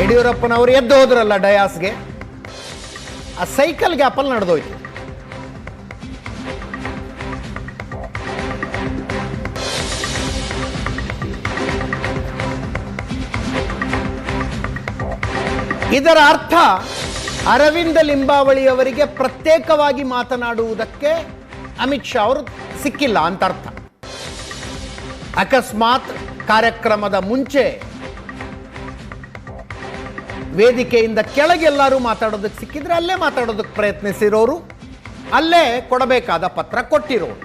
ಯಡಿಯೂರಪ್ಪನವರು ಎದ್ದು ಹೋದ್ರಲ್ಲ ಡಯಾಸ್ಗೆ? ಆ ಸೈಕಲ್ ಗ್ಯಾಪಲ್ಲಿ ನಡೆದೋಯ್ತು. ಇದರ ಅರ್ಥ ಅರವಿಂದ ಲಿಂಬಾವಳಿಯವರಿಗೆ ಪ್ರತ್ಯೇಕವಾಗಿ ಮಾತನಾಡುವುದಕ್ಕೆ ಅಮಿತ್ ಶಾ ಅವರು ಸಿಕ್ಕಿಲ್ಲ ಅಂತ ಅರ್ಥ. ಅಕಸ್ಮಾತ್ ಕಾರ್ಯಕ್ರಮದ ಮುಂಚೆ ವೇದಿಕೆಯಿಂದ ಕೆಳಗೆಲ್ಲರೂ ಮಾತಾಡೋದಕ್ಕೆ ಸಿಕ್ಕಿದ್ರೆ ಅಲ್ಲೇ ಮಾತಾಡೋದಕ್ಕೆ ಪ್ರಯತ್ನಿಸಿರೋರು. ಅಲ್ಲೇ ಕೊಡಬೇಕಾದ ಪತ್ರ ಕೊಟ್ಟಿರೋರು.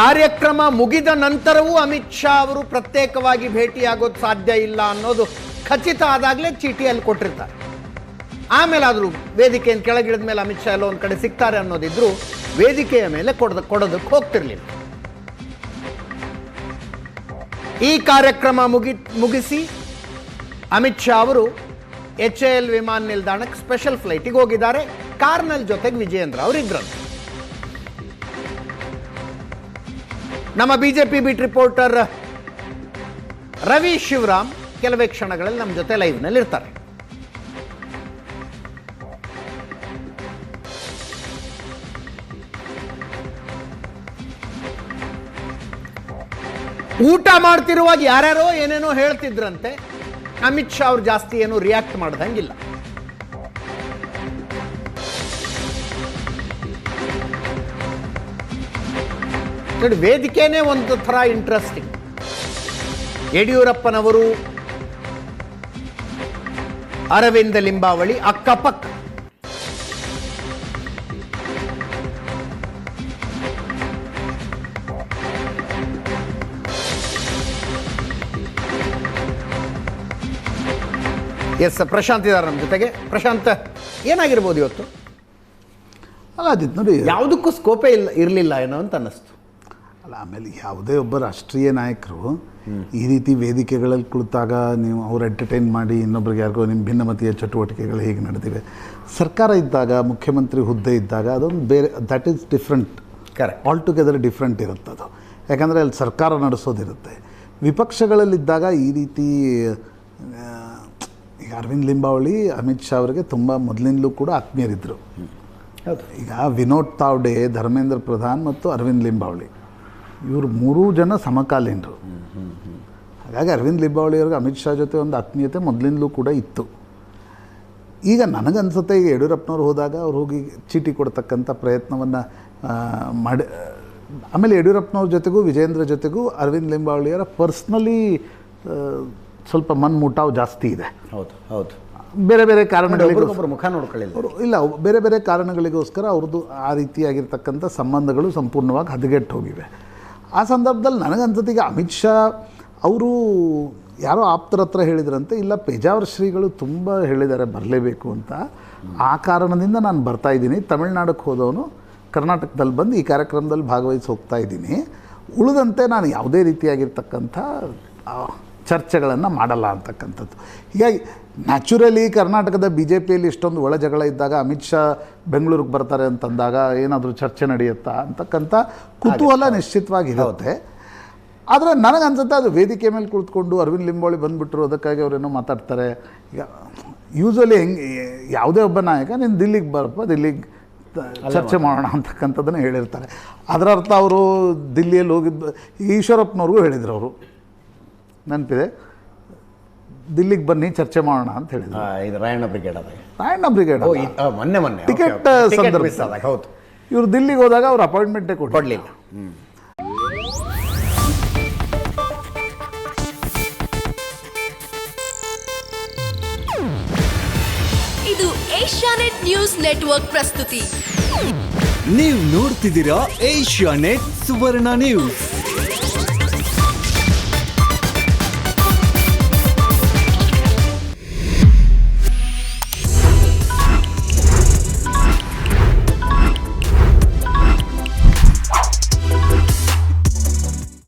ಕಾರ್ಯಕ್ರಮ ಮುಗಿದ ನಂತರವೂ ಅಮಿತ್ ಶಾ ಅವರು ಪ್ರತ್ಯೇಕವಾಗಿ ಭೇಟಿಯಾಗೋದು ಸಾಧ್ಯ ಇಲ್ಲ ಅನ್ನೋದು ಖಚಿತ ಆದಾಗಲೇ ಚೀಟಿಯಲ್ಲಿ ಕೊಟ್ಟಿರ್ತಾರೆ. ಆಮೇಲೆ ಆದರೂ ವೇದಿಕೆಯನ್ನು ಕೆಳಗಿಳಿದ ಮೇಲೆ ಅಮಿತ್ ಶಾ ಎಲ್ಲ ಒಂದು ಕಡೆ ಸಿಗ್ತಾರೆ ಅನ್ನೋದಿದ್ರು ವೇದಿಕೆಯ ಮೇಲೆ ಕೊಡದ ಕೊಡೋದಕ್ಕೆ ಹೋಗ್ತಿರ್ಲಿಲ್ಲ. ಈ ಕಾರ್ಯಕ್ರಮ ಮುಗಿ, ಮುಗಿಸಿ ಅಮಿತ್ ಶಾ ಅವರು ಎಚ್ ಎ ಎಲ್ ವಿಮಾನ ನಿಲ್ದಾಣಕ್ಕೆ ಸ್ಪೆಷಲ್ ಫ್ಲೈಟಿಗೆ ಹೋಗಿದ್ದಾರೆ. ಕಾರ್ನಲ್ ಜೊತೆಗೆ ವಿಜಯೇಂದ್ರ ಇದ್ರಂತೆ ನಮ್ಮ BJP beat reporter Ravi Shivaram ಕೆಲವೇ ಕ್ಷಣಗಳಲ್ಲಿ ನಮ್ಮ ಜೊತೆ ಲೈವ್ನಲ್ಲಿ ಇರ್ತಾರೆ ಊಟ ಮಾಡ್ತಿರುವಾಗ ಯಾರ್ಯಾರೋ ಏನೇನೋ ಹೇಳ್ತಿದ್ರಂತೆ, ಅಮಿತ್ ಶಾ ಅವ್ರು ಜಾಸ್ತಿ ಏನು ರಿಯಾಕ್ಟ್ ಮಾಡ್ದಂಗಿಲ್ಲ. ನೋಡಿ, ವೇದಿಕೆನೇ ಒಂದು ಥರ ಇಂಟ್ರೆಸ್ಟಿಂಗ್ ಯಡಿಯೂರಪ್ಪನವರು ಅರವಿಂದ ಲಿಂಬಾವಳಿ ಅಕ್ಕಪಕ್ಕ. ಎಸ್ ಪ್ರಶಾಂತ್ ಇದ್ದಾರೆ ನಮ್ಮ ಜೊತೆಗೆ. ಪ್ರಶಾಂತ್ ಏನಾಗಿರ್ಬೋದು ಇವತ್ತು? ಅಲ್ಲ ಅದಿತ್ತು ನೋಡಿ ಯಾವುದಕ್ಕೂ ಸ್ಕೋಪೇ ಇಲ್ಲ ಇರಲಿಲ್ಲ ಏನೋ ಅಂತ ಅನ್ನಿಸ್ತು. ಅಲ್ಲ ಆಮೇಲೆ ಯಾವುದೇ ಒಬ್ಬ ರಾಷ್ಟ್ರೀಯ ನಾಯಕರು ಈ ರೀತಿ ವೇದಿಕೆಗಳಲ್ಲಿ ಕುಳಿತಾಗ ನೀವು ಅವ್ರು ಎಂಟರ್ಟೈನ್ ಮಾಡಿ ಇನ್ನೊಬ್ರಿಗೆ ಯಾರಿಗೋ ನಿಮ್ಮ ಭಿನ್ನಮತೀಯ ಚಟುವಟಿಕೆಗಳು ಹೇಗೆ ನಡೆದಿವೆ. ಸರ್ಕಾರ ಇದ್ದಾಗ ಮುಖ್ಯಮಂತ್ರಿ ಹುದ್ದೆ ಇದ್ದಾಗ ಅದೊಂದು ಬೇರೆ that is different correct altogether different ಇರುತ್ತೆ ಅದು. ಯಾಕಂದರೆ ಅಲ್ಲಿ ಸರ್ಕಾರ ನಡೆಸೋದಿರುತ್ತೆ. ವಿಪಕ್ಷಗಳಲ್ಲಿದ್ದಾಗ ಈ ರೀತಿ ಈಗ ಅರವಿಂದ್ ಲಿಂಬಾವಳಿ ಅಮಿತ್ ಶಾ ಅವರಿಗೆ ತುಂಬ ಮೊದಲಿಂದಲೂ ಕೂಡ ಆತ್ಮೀಯರಿದ್ದರು ಈಗ ವಿನೋದ್ ತಾವ್ಡೆ ಧರ್ಮೇಂದ್ರ ಪ್ರಧಾನ್ ಮತ್ತು ಅರವಿಂದ್ ಲಿಂಬಾವಳಿ ಇವರು ಮೂರೂ ಜನ ಸಮಕಾಲೀನರು. ಹಾಗಾಗಿ ಅರವಿಂದ್ ಲಿಂಬಾವಳಿ ಅವ್ರಿಗೆ ಅಮಿತ್ ಶಾ ಜೊತೆ ಒಂದು ಆತ್ಮೀಯತೆ ಮೊದಲಿಂದಲೂ ಕೂಡ ಇತ್ತು. ಈಗ ನನಗನ್ಸುತ್ತೆ ಈಗ ಯಡಿಯೂರಪ್ಪನವ್ರು ಹೋದಾಗ ಅವ್ರು ಹೋಗಿ ಚೀಟಿ ಕೊಡ್ತಕ್ಕಂಥ ಪ್ರಯತ್ನವನ್ನು ಮಾಡಿ ಆಮೇಲೆ ಯಡಿಯೂರಪ್ಪನವ್ರ ಜೊತೆಗೂ ವಿಜೇಂದ್ರ ಜೊತೆಗೂ ಅರವಿಂದ್ ಲಿಂಬಾವಳಿಯವರ ಪರ್ಸ್ನಲಿ ಸ್ವಲ್ಪ ಮನ್ಮುಟಾವ್ ಜಾಸ್ತಿ ಇದೆ. ಹೌದು ಹೌದು. ಬೇರೆ ಬೇರೆ ಕಾರಣಗಳಿಗೋಸ್ಕರ ಮುಖ ನೋಡ್ಕೊಳ್ಳಿಲ್ಲ. ಅವರು ಇಲ್ಲ ಬೇರೆ ಬೇರೆ ಕಾರಣಗಳಿಗೋಸ್ಕರ ಅವ್ರದ್ದು ಆ ರೀತಿಯಾಗಿರ್ತಕ್ಕಂಥ ಸಂಬಂಧಗಳು ಸಂಪೂರ್ಣವಾಗಿ ಹದಗೆಟ್ಟು ಹೋಗಿವೆ ಆ ಸಂದರ್ಭದಲ್ಲಿ ನನಗನ್ಸುತ್ತೆ ಈಗ ಅಮಿತ್ ಶಾ ಅವರು ಯಾರೋ ಆಪ್ತರ ಹತ್ರ ಹೇಳಿದ್ರಂತೆ ಇಲ್ಲ ಪೇಜಾವರ ಶ್ರೀಗಳು ತುಂಬ ಹೇಳಿದ್ದಾರೆ ಬರಲೇಬೇಕು ಅಂತ. ಆ ಕಾರಣದಿಂದ ನಾನು ಬರ್ತಾ ಇದ್ದೀನಿ. ತಮಿಳ್ನಾಡಕ್ಕೆ ಹೋದವನು ಕರ್ನಾಟಕದಲ್ಲಿ ಬಂದು ಈ ಕಾರ್ಯಕ್ರಮದಲ್ಲಿ ಭಾಗವಹಿಸಿ ಹೋಗ್ತಾ ಇದ್ದೀನಿ. ಉಳಿದಂತೆ ನಾನು ಯಾವುದೇ ರೀತಿಯಾಗಿರ್ತಕ್ಕಂಥ ಚರ್ಚೆಗಳನ್ನು ಮಾಡಲ್ಲ ಅಂತಕ್ಕಂಥದ್ದು. ಹೀಗಾಗಿ ನ್ಯಾಚುರಲಿ ಕರ್ನಾಟಕದ ಬಿ ಜೆ ಪಿಯಲ್ಲಿ ಇಷ್ಟೊಂದು ಒಳ ಜಗಳ ಇದ್ದಾಗ ಅಮಿತ್ ಶಾ ಬೆಂಗಳೂರಿಗೆ ಬರ್ತಾರೆ ಅಂತಂದಾಗ ಏನಾದರೂ ಚರ್ಚೆ ನಡೆಯುತ್ತಾ ಅಂತಕ್ಕಂಥ ಕುತೂಹಲ ನಿಶ್ಚಿತವಾಗಿರುತ್ತೆ ಆದರೆ ನನಗನ್ಸುತ್ತೆ ಅದು ವೇದಿಕೆ ಮೇಲೆ ಕುಳಿತುಕೊಂಡು ಅರವಿಂದ್ ಲಿಂಬೋಳಿ ಬಂದುಬಿಟ್ರು ಅದಕ್ಕಾಗಿ ಅವರೇನೋ ಮಾತಾಡ್ತಾರೆ. ಈಗ ಯೂಶ್ವಲಿ ಹೆಂಗೆ ಯಾವುದೇ ಒಬ್ಬ ನಾಯಕ ನೀನು ದಿಲ್ಲಿಗೆ ಬರಪ್ಪ ದಿಲ್ಲಿಗೆ ಚರ್ಚೆ ಮಾಡೋಣ ಅಂತಕ್ಕಂಥದ್ದನ್ನು ಹೇಳಿರ್ತಾರೆ. ಅದರ ಅರ್ಥ ಅವರು ದಿಲ್ಲಿಯಲ್ಲಿ ಹೋಗಿದ್ದು ಈಶ್ವರಪ್ಪನವ್ರಿಗೂ ಹೇಳಿದ್ರು ಅವರು. ನೆನಪಿದೆ. ದಿಲ್ಲಿಗೆ ಬನ್ನಿ ಚರ್ಚೆ ಮಾಡೋಣ ಅಂತ ಹೇಳಿದ್ರು. ಇದು ರಾಯಣ್ಣ ಬ್ರಿಗೇಡ್ ಅದ. ರಾಯಣ್ಣ ಬ್ರಿಗೇಡ್. ಮೊನ್ನೆ ಮೊನ್ನೆ ಟಿಕೆಟ್ ಸಂದರ್ಭ. ಹೌದು. ಇವರು ದಿಲ್ಲಿಗೆ ಹೋದಾಗ ಅವ್ರು ಅಪಾಯಿಂಟ್ಮೆಂಟೇ ಕೊಡಲಿಲ್ಲ. ಕೊಡ್ಲಿಲ್ಲ. ಇದು ಏಷ್ಯಾನೆಟ್ ನ್ಯೂಸ್ ನೆಟ್ವರ್ಕ್ ಪ್ರಸ್ತುತಿ. ನೀವು ನೋಡ್ತಿದ್ದೀರಾ ಏಷ್ಯಾನೆಟ್ ಸುವರ್ಣ ನ್ಯೂಸ್.